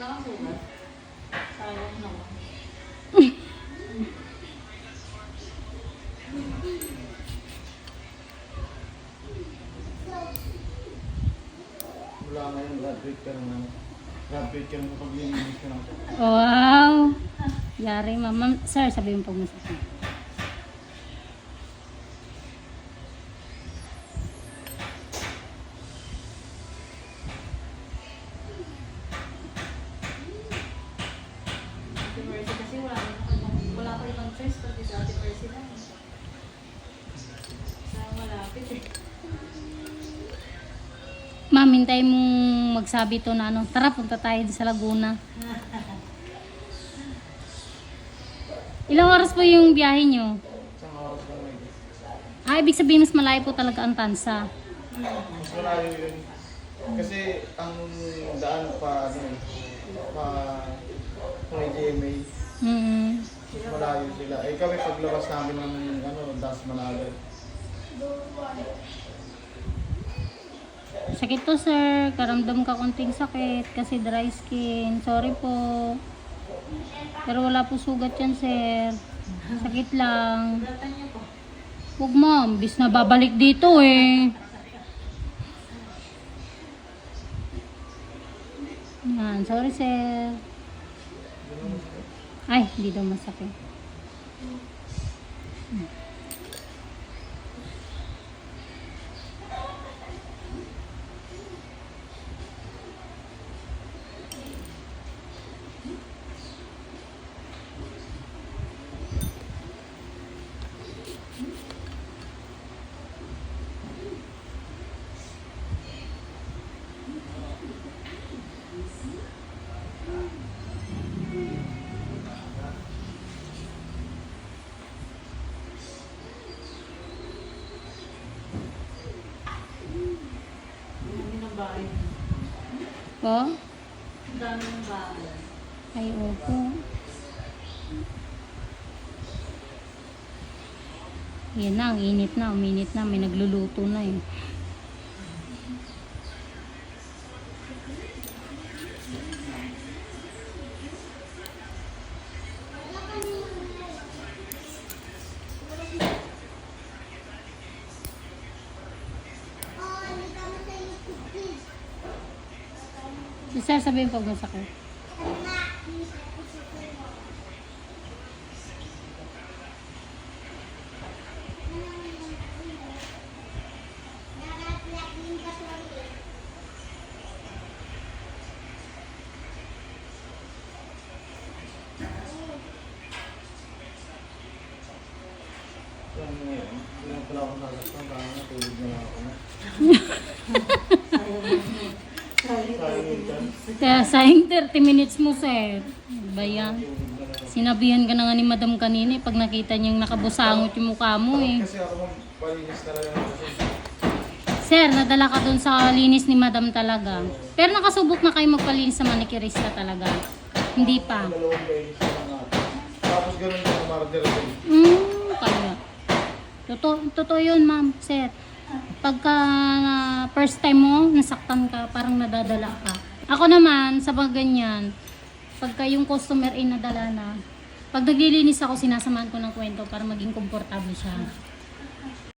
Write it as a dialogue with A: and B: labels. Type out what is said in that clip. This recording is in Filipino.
A: Nakasulat. Sayang naman.
B: Wala nga yung graduate ka naman. Graduate ka naman pag lininis ka ng
C: Wow! Yari. Ma'am, Sir, sabihin po mo sa akin.
A: Choice pati sa Ate Mercy lang. Sayang malapit eh.
C: Ma'am, hintay mong magsabi to na ano. Tara, punta tayo sa Laguna. Ilang oras po yung biyahe nyo?
B: isang oras lang may
C: Ah, ibig sabihin mas malayo po talaga ang tansa.
B: Mas malayo yun. Kasi ang daan pa, ano, pa may GMA,
C: Mm.
B: mas malayo sila. Eh kami paglabas namin ng ano, Das Manalo.
C: Sakit to, sir. Karamdam ka konting sakit kasi dry skin. Sorry po. Pero wala po sugat yan, sir. Sakit lang. Huwag ma'am, bis na babalik dito eh. Yan, sorry sir. Ay, hindi daw masakit. Po?
A: Ang dami ng bahay.
C: Ay, opo. Yan na, ang init na, uminit na, may nagluluto na eh. Sir, sabihin pag
B: ano ngayon, hindi na pala ako nasaktan, parang natulog na ako.
C: Kaya sayang 30 minutes mo, sir. Ba yan? Sinabihan ka na nga ni madam kanina eh, pag nakita niyang nakabusangot yung mukha mo eh.
B: Kasi ako talaga.
C: Sir, nadala ka dun sa linis ni madam talaga. Pero nakasubok na kayo magpalinis sa manicurista talaga. Hindi pa.
B: Dalawang beses na. Tapos ganun ang marder.
C: Hmm, kaya. Totoo, totoo yun, ma'am, sir. Pagka first time mo, nasaktan ka, parang nadadala ka. Ako naman, sa mga ganyan, pagka yung customer ay nadala na, pag naglilinis ako, sinasamahan ko ng kwento para maging komportable siya.